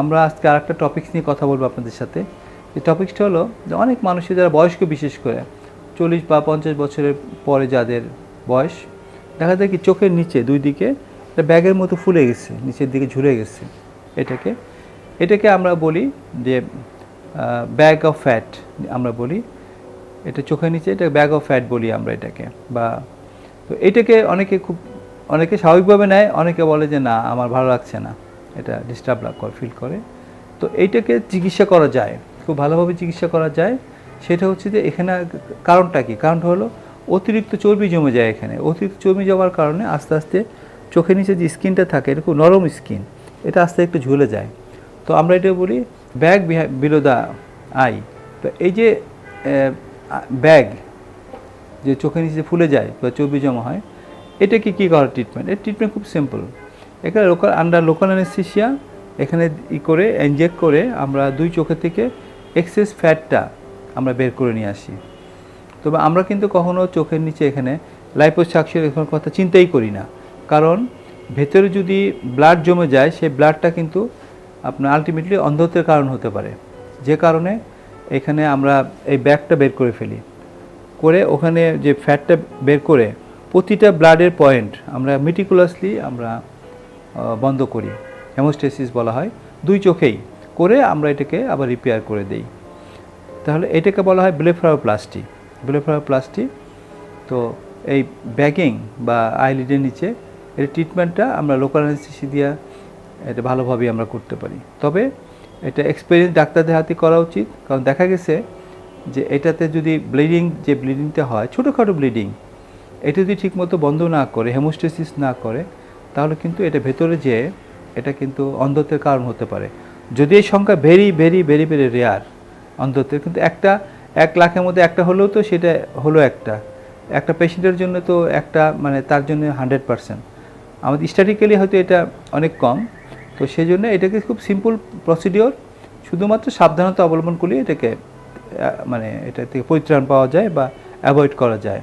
আমরা আজকে আরেকটা টপিকস নিয়ে কথা বলব আপনাদের সাথে। এই টপিকসটা হলো যে অনেক মানুষের যারা বয়স্ক বিশেষ করে, চল্লিশ বা পঞ্চাশ বছরের পরে যাদের বয়স, দেখা যায় কি চোখের নিচে দুই দিকে একটা ব্যাগের মতো ফুলে গেছে, নিচের দিকে ঝুলে গেছে এটাকে। এটাকে আমরা বলি যে ব্যাগ অফ ফ্যাট আমরা বলি। এটা চোখের নিচে এটা ব্যাগ অফ ফ্যাট বলি আমরা এটাকে। বা তো এটাকে অনেকে খুব অনেকে স্বাভাবিকভাবে নেয়, অনেকে বলে যে, না, আমার ভালো লাগছে না। এটা ডিস্টার্ব করে ফিল করে। তো এইটাকে চিকিৎসা করা যায়, খুব ভালোভাবে চিকিৎসা করা যায়। সেটা হচ্ছে যে, এখানে কারণটা কি? কারণটা হলো, অতিরিক্ত চর্বি জমে যায় এখানে। অতিরিক্ত চর্বি জমার কারণে আস্তে আস্তে চোখের নিচে যে স্কিনটা থাকে, এটা খুব নরম স্কিন, এটা আস্তে একটু ঝুলে যায়। তো আমরা এটা বলি ব্যাগ বিলো আই। তো এই যে ব্যাগ যে চোখের নিচে ফুলে যায় বা চর্বি জমা হয় এটাকে কী করার ট্রিটমেন্ট এর ট্রিটমেন্ট খুব সিম্পল এখানে লোকাল আন্ডার লোকাল অ্যানেস্থেশিয়া এখানে ই করে ইনজেক্ট করে আমরা দুই চোখের থেকে এক্সেস ফ্যাটটা আমরা বের করে নিয়ে আসি। তবে আমরা কিন্তু কখনও চোখের নিচে এখানে লাইপোসাকশন এখানে কথা চিন্তাই করি না। কারণ ভেতরে যদি ব্লাড জমে যায়, সেই ব্লাডটা কিন্তু আপনার আলটিমেটলি অন্ধত্বের কারণ হতে পারে। যে কারণে এখানে আমরা এই ব্যাগটা বের করে ফেলি। করে ওখানে যে ফ্যাটটা বের করে প্রতিটা ব্লাডের পয়েন্ট আমরা মিটিকুলাসলি আমরা বন্ধ করি। হেমোস্টেসিস বলা হয়। দুই চোখেই করে আমরা এটাকে আবার রিপেয়ার করে দেই। তাহলে এটাকে বলা হয় ব্লেফারোপ্লাস্টি ব্লেফারোপ্লাস্টি তো এই ব্যাগিং বা আইলিডের নিচে এর ট্রিটমেন্টটা আমরা লোকাল অ্যানেস্থেসি দিয়া এটা ভালোভাবেই আমরা করতে পারি। তবে এটা এক্সপিরিয়েন্স ডাক্তারদের হাতে করা উচিত। কারণ দেখা গেছে যে এটাতে যদি ব্লিডিং যে ব্লিডিংটা হয়, ছোটোখাটো ব্লিডিং এটা যদি ঠিকমতো বন্ধ না করে হেমোস্টেসিস না করে, তাহলে কিন্তু এটা ভেতরে যেয়ে এটা কিন্তু অন্ধত্বের কারণ হতে পারে। যদি এই সংখ্যা very very very very rare অন্ধত্বের, কিন্তু একটা, এক লাখের মধ্যে একটা হলেও তো সেটা হলো একটা। একটা পেশেন্টের জন্য তো একটা মানে তার জন্য হান্ড্রেড পার্সেন্ট আমাদের স্ট্যাটিক্যালি হয়তো এটা অনেক কম, তো সেই জন্য এটাকে খুব সিম্পল প্রসিডিওর শুধুমাত্র সাবধানতা অবলম্বন করলে এটাকে মানে এটা থেকে পরিত্রাণ পাওয়া যায় বা অ্যাভয়েড করা যায়।